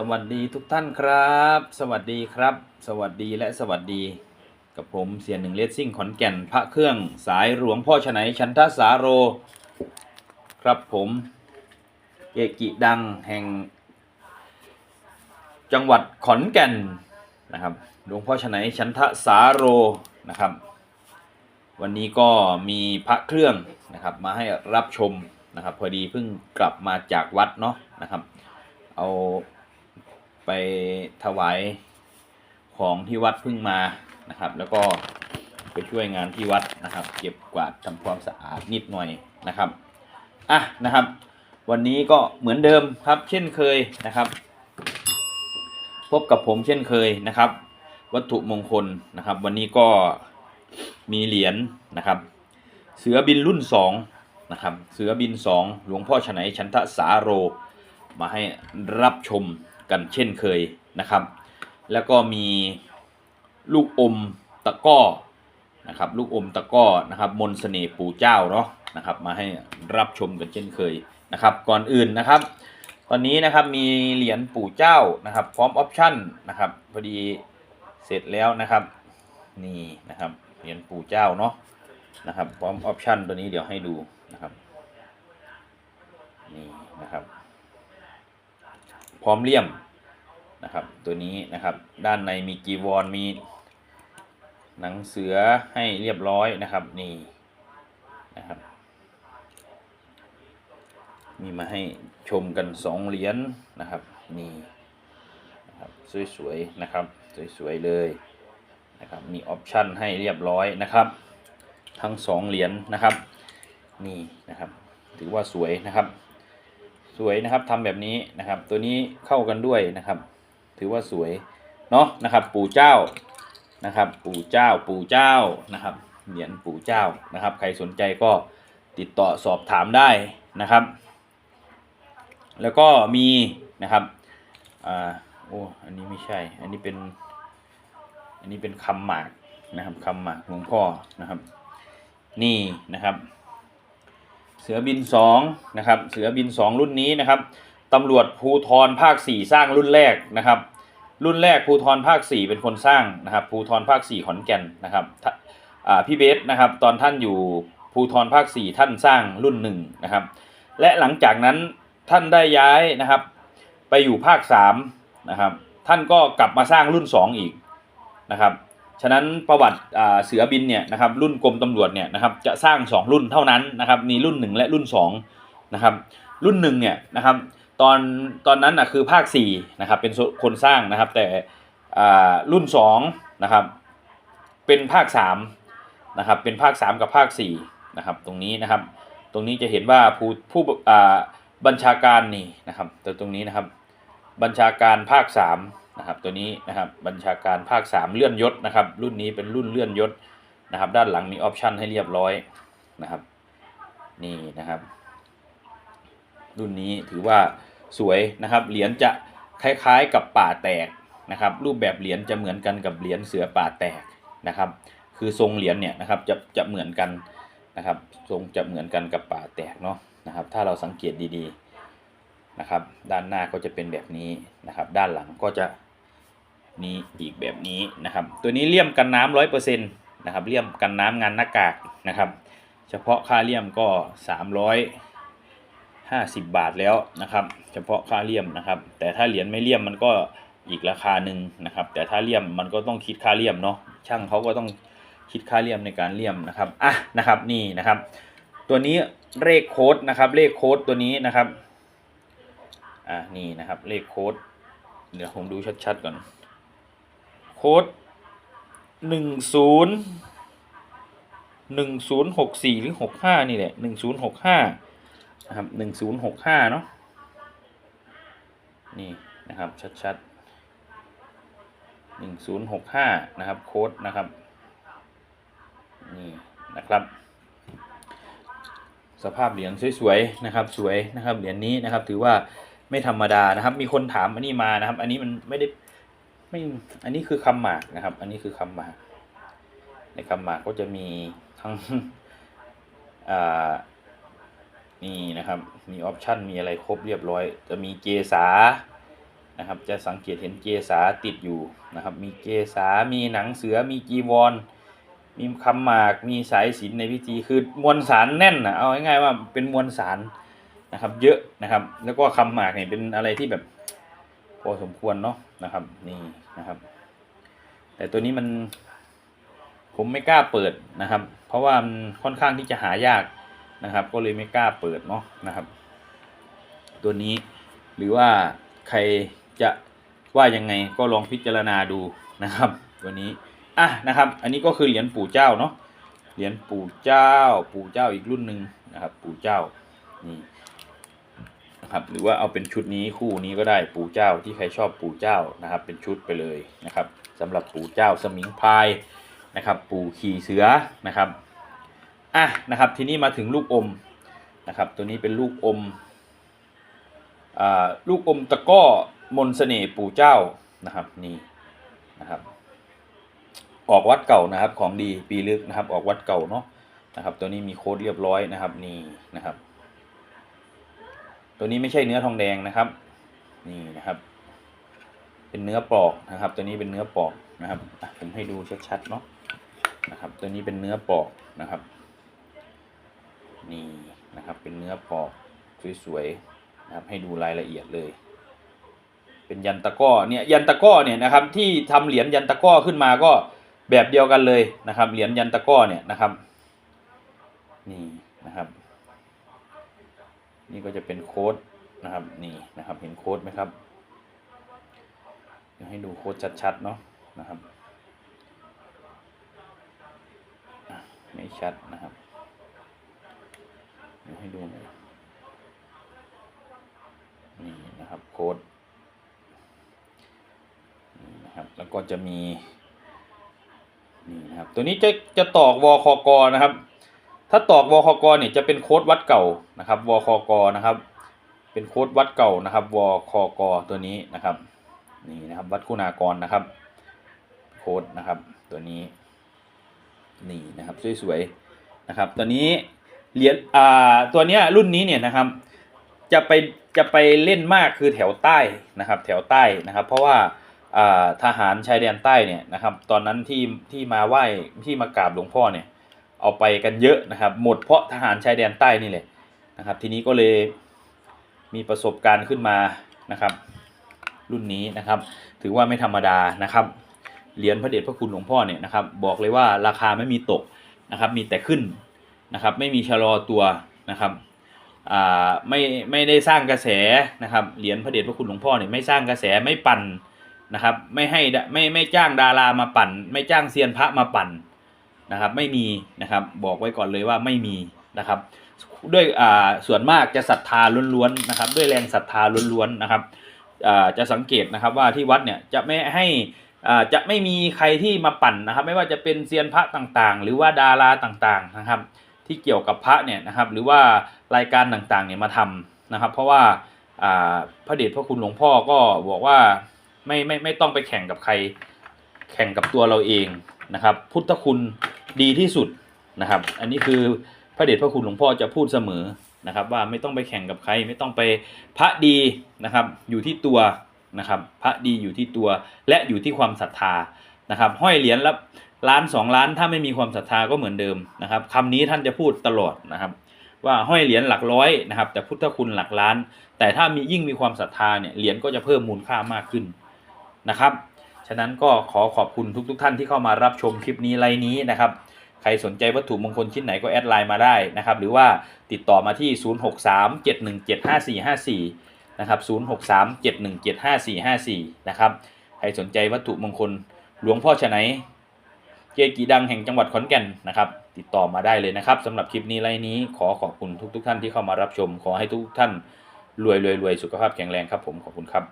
สวัสดีทุกท่านครับ สวัสดีครับ สวัสดีและสวัสดีกับผมเสียหนึ่งเลสซิ่งขอนแก่นพระเครื่องสายหลวงพ่อชนัยชันทสาโร ครับผมเกกิดังแห่ง จังหวัดขอนแก่นนะครับหลวงพ่อชนัยชันทสาโรนะครับ วันนี้ก็มีพระเครื่องนะครับมาให้รับชมนะครับพอดีเพิ่งกลับมาจากวัดเนาะนะครับ เอา ไปถวายของที่วัดเพิ่งมานะครับ แล้วก็ไปช่วยงานที่วัดนะครับ เก็บกวาดทำความสะอาดนิดหน่อยนะครับอะนะครับ วันนี้ก็เหมือนเดิมครับ เช่นเคยนะครับ พบกับผมเช่นเคยนะครับ วัตถุมงคลนะครับ วันนี้ก็มีเหรียญนะครับ เสือบินรุ่นสองนะครับ เสือบินสองหลวงพ่อฉนัยชันทสาโรมาให้รับชม กันเช่นเคยนะครับ แล้วก็มีลูกอมตะก้อนะครับลูกอมตะก้อนะครับมนต์เสน่ห์ปู่เจ้าเนาะนะครับมาให้รับชมกันเช่นเคยนะครับ ก่อนอื่นนะครับ ตอนนี้นะครับมีเหรียญปู่เจ้านะครับ พร้อมออปชั่นนะครับพอดีเสร็จแล้วนะครับนี่นะครับเหรียญปู่เจ้าเนาะนะครับพร้อมออปชั่นตัวนี้เดี๋ยวให้ดูนะครับนี่นะครับ พร้อมเลี่ยมนะครับ ตัวนี้นะครับ ด้านในมีกีวรมีหนังเสือให้เรียบร้อยนะครับนี่นะครับ มีมาให้ชมกันสองเหรียญนะครับนี่นะครับสวยๆนะครับสวยๆเลยนะครับมีออปชั่นให้เรียบร้อยนะครับ ทั้งสองเหรียญนะครับนี่นะครับ ถือว่าสวยนะครับ สวยนะครับทำแบบนี้นะครับ ตัวนี้เข้ากันด้วยนะครับ ถือว่าสวยเนาะนะครับ ปู่เจ้านะครับ ปู่เจ้า ปู่เจ้านะครับเหรียญปู่เจ้านะครับ ใครสนใจก็ติดต่อสอบถามได้นะครับ แล้วก็มีนะครับอ่าโอ้อันนี้ไม่ใช่ อันนี้เป็น อันนี้เป็นคำหมากนะครับคำหมากหลวงพ่อนะครับ นี่นะครับ เสือบินสองนะครับเสือบินสองรุ่นนี้นะครับตำรวจภูทรภาคสี่สร้างรุ่นแรกนะครับ รุ่นแรกภูทรภาคสี่เป็นคนสร้างนะครับภูทรภาคสี่ขอนแก่นนะครับพี่เบสนะครับตอนท่านอยู่ภูทรภาคสี่ท่านสร้างรุ่นหนึ่งนะครับและหลังจากนั้นท่านได้ย้ายนะครับ ไปอยู่ภาคสามนะครับท่านก็กลับมาสร้างรุ่นสองอีกนะครับ ฉะนั้นประวัติเสือบินเนี่ยนะครับรุ่นกรมตำรวจเนี่ยนะครับจะสร้าง 2 รุ่นเท่านั้นนะครับมีรุ่น 1 และรุ่น2นะครับรุ่น1เนี่ยนะครับตอนตอนนั้นนะคือภาค4นะครับเป็นคนสร้างนะครับแต่รุ่น2นะครับเป็นภาค3นะครับเป็นภาค 3 กับภาค4นะครับตรงนี้นะครับตรงนี้จะเห็นว่าผู้ผู้บัญชาการนี่นะครับแต่ตรงนี้นะครับบัญชาการภาค 3 นะครับตัวนี้นะครับบัญชาการภาค 3 เลื่อนยศนะครับ รุ่นนี้เป็นรุ่นเลื่อนยศนะครับ ด้านหลังมีออปชันให้เรียบร้อยนะครับ นี่นะครับ รุ่นนี้ถือว่าสวยนะครับ เหรียญจะคล้ายๆกับป่าแตกนะครับ รูปแบบเหรียญจะเหมือนกันกับเหรียญเสือป่าแตกนะครับ คือทรงเหรียญเนี่ยนะครับจะจะเหมือนกันนะครับ ทรงจะเหมือนกันกับป่าแตกเนาะนะครับ ถ้าเราสังเกตดีๆนะครับ ด้านหน้าก็จะเป็นแบบนี้นะครับ ด้านหลังก็จะ มีอีกแบบนี้นะครับ ตัวนี้เลี่ยมกันน้ำร้อยเปอร์เซ็นต์นะครับเลี่ยมกันน้ำงานหน้ากากนะครับ เฉพาะค่าเลี่ยมก็สามร้อยห้าสิบบาทแล้วนะครับ เฉพาะค่าเลี่ยมนะครับ แต่ถ้าเหรียญไม่เลี่ยมมันก็อีกราคาหนึ่งนะครับ แต่ถ้าเลี่ยมมันก็ต้องคิดค่าเลี่ยมเนาะช่างเขาก็ต้องคิดค่าเลี่ยมในการเลี่ยมนะครับอะนะครับนี่นะครับ ตัวนี้เลขโค้ดนะครับเลขโค้ดตัวนี้นะครับอ่านี่นะครับเลขโค้ดเดี๋ยวผมดูชัดๆก่อน โค้ดหนึ่งศูนย์หนึ่งศูนย์หกสี่หรือหกห้านี่แหละหนึ่งศูนย์หกห้านะครับหนึ่งศูนย์หกห้าเนาะนี่นะครับชัดๆหนึ่งศูนย์หกห้านะครับโค้ดนะครับนี่นะครับ สภาพเหรียญสวยๆนะครับสวยนะครับเหรียญนี้นะครับถือว่าไม่ธรรมดานะครับ มีคนถามอันนี้มานะครับ อันนี้มันไม่ได้ ไม่อันนี้คือคำหมากนะครับ อันนี้คือคำหมาก ในคำหมากก็จะมีทั้งอ่านี่นะครับ มีออปชันมีอะไรครบเรียบร้อย จะมีเกษานะครับ จะสังเกตเห็นเกษาติดอยู่นะครับ มีเกษามีหนังเสือ มีจีวร มีคำหมาก มีสายสิญจนในพิธี คือมวลสารแน่นนะเอาง่ายๆว่าเป็นมวลสารนะครับ เยอะนะครับ แล้วก็คำหมากเนี่ยเป็นอะไรที่แบบพอสมควรเนาะ นะครับ นี่นะครับ แต่ตัวนี้มัน ผมไม่กล้าเปิดนะครับ เพราะว่ามันค่อนข้างที่จะหายากนะครับ ก็เลยไม่กล้าเปิดเนาะนะครับ ตัวนี้หรือว่าใครจะว่ายังไงก็ลองพิจารณาดูนะครับตัวนี้อะนะครับ อันนี้ก็คือเหรียญปู่เจ้าเนาะเหรียญปู่เจ้า ปู่เจ้าอีกรุ่นหนึ่งนะครับ ปู่เจ้านี่ นะครับ หรือว่าเอาเป็นชุดนี้คู่นี้ก็ได้ปู่เจ้าที่ใครชอบปู่เจ้านะครับ เป็นชุดไปเลยนะครับสำหรับปู่เจ้าสมิงพายนะครับ ปู่ขี่เสือนะครับอะนะครับทีนี้มาถึงลูกอมนะครับ ตัวนี้เป็นลูกอมอ่าลูกอมตะก้อมนต์เสน่ห์ปู่เจ้านะครับนี่นะครับ ออกวัดเก่านะครับของดีปีลึกนะครับ ออกวัดเก่าเนาะนะครับ ตัวนี้มีโค้ดเรียบร้อยนะครับนี่นะครับ ตัวนี้ไม่ใช่เนื้อทองแดงนะครับ นี่นะครับ เป็นเนื้อปลอกนะครับ ตัวนี้เป็นเนื้อปลอกนะครับผมให้ดูชัดๆเนาะนะครับ ตัวนี้เป็นเนื้อปลอกนะครับ นี่นะครับ เป็นเนื้อปลอกสวยๆนะครับ ให้ดูรายละเอียดเลย เป็นยันตะก้อเนี่ยยันตะก้อเนี่ยนะครับ ที่ทำเหรียญยันตะก้อขึ้นมาก็แบบเดียวกันเลยนะครับ เหรียญยันตะก้อเนี่ยนะครับ นี่นะครับ นี่ก็จะเป็นโค้ดนะครับนี่นะครับเห็นโค้ดไหมครับเดี๋ยวให้ดูโค้ดชัดๆเนาะนะครับไม่ชัดนะครับเดี๋ยวให้ดูหน่อยนี่นะครับโค้ดนี่นะครับแล้วก็จะมีนี่นะครับตัวนี้จะจะตอกวคกนะครับ ถ้าตอกวคกเนี่ยจะเป็นโค้ดวัดเก่านะครับวคกนะครับ เป็นโค้ดวัดเก่านะครับวคกตัวนี้นะครับนี่นะครับวัดคุณากรนะครับ โค้ดนะครับตัวนี้นี่นะครับสวยๆนะครับตัวนี้เหรียญอ่าตัวเนี้ยรุ่นนี้เนี่ยนะครับ จะไปจะไปเล่นมากคือแถวใต้นะครับ แถวใต้นะครับ เพราะว่าอ่าทหารชายแดนใต้เนี่ยนะครับ ตอนนั้นที่ที่มาไหว้ที่มากราบหลวงพ่อเนี่ย เอาไปกันเยอะนะครับ หมดเพราะทหารชายแดนใต้นี่แหละนะครับ ทีนี้ก็เลยมีประสบการณ์ขึ้นมานะครับ รุ่นนี้นะครับ ถือว่าไม่ธรรมดานะครับเหรียญพระเดชพระคุณหลวงพ่อเนี่ยนะครับ บอกเลยว่าราคาไม่มีตกนะครับ มีแต่ขึ้นนะครับ ไม่มีชะลอตัวนะครับอ่าไม่ไม่ได้สร้างกระแสนะครับเหรียญพระเดชพระคุณหลวงพ่อเนี่ยไม่สร้างกระแสไม่ปั่นนะครับ ไม่ให้ดไม่ไม่จ้างดารามาปั่น ไม่จ้างเซียนพระมาปั่น นะครับไม่มีนะครับบอกไว้ก่อนเลยว่าไม่มีนะครับด้วยอ่าส่วนมากจะศรัทธาล้วนๆนะครับ ด้วยแรงศรัทธาล้วนๆนะครับอ่าจะสังเกตนะครับว่าที่วัดเนี่ยจะไม่ให้อ่าจะไม่มีใครที่มาปั่นนะครับ ไม่ว่าจะเป็นเซียนพระต่างๆ หรือว่าดาราต่างๆนะครับ ที่เกี่ยวกับพระเนี่ยนะครับ หรือว่ารายการต่างๆเนี่ยมาทำนะครับ เพราะว่าอ่าพระเดชพระคุณหลวงพ่อก็บอกว่าไม่ไม่ไม่ต้องไปแข่งกับใคร แข่งกับตัวเราเองนะครับ พุทธคุณ ดีที่สุดนะครับ อันนี้คือพระเดชพระคุณหลวงพ่อจะพูดเสมอนะครับ ว่าไม่ต้องไปแข่งกับใคร ไม่ต้องไปพระดีนะครับ อยู่ที่ตัวนะครับพระดีอยู่ที่ตัวและอยู่ที่ความศรัทธานะครับ ห้อยเหรียญละล้านสองล้านถ้าไม่มีความศรัทธาก็เหมือนเดิมนะครับคำนี้ท่านจะพูดตลอดนะครับ ว่าห้อยเหรียญหลักร้อยนะครับ แต่พุทธคุณหลักล้าน แต่ถ้ามียิ่งมีความศรัทธาเนี่ยเหรียญก็จะเพิ่มมูลค่ามากขึ้นนะครับ ฉะนั้นก็ขอขอบคุณทุกๆทท่านที่เข้ามารับชมคลิปนี้ไลน์นี้นะครับ ใครสนใจวัตถุมงคลชิ้นไหนก็แอดไลน์มาได้นะครับ หรือว่าติดต่อมาที่ 0637175454 นะครับ 0637175454 นะครับ ใครสนใจวัตถุมงคลหลวงพ่อชะไหนเกจิดังแห่งจังหวัดขอนแก่นนะครับ ติดต่อมาได้เลยนะครับสำหรับคลิปนี้ไลน์นี้ขอขอบคุณทุกๆทท่านที่เข้ามารับชม ขอให้ทุกท่านรวยรวยรวยสุขภาพแข็งแรงครับผมขอบคุณครับ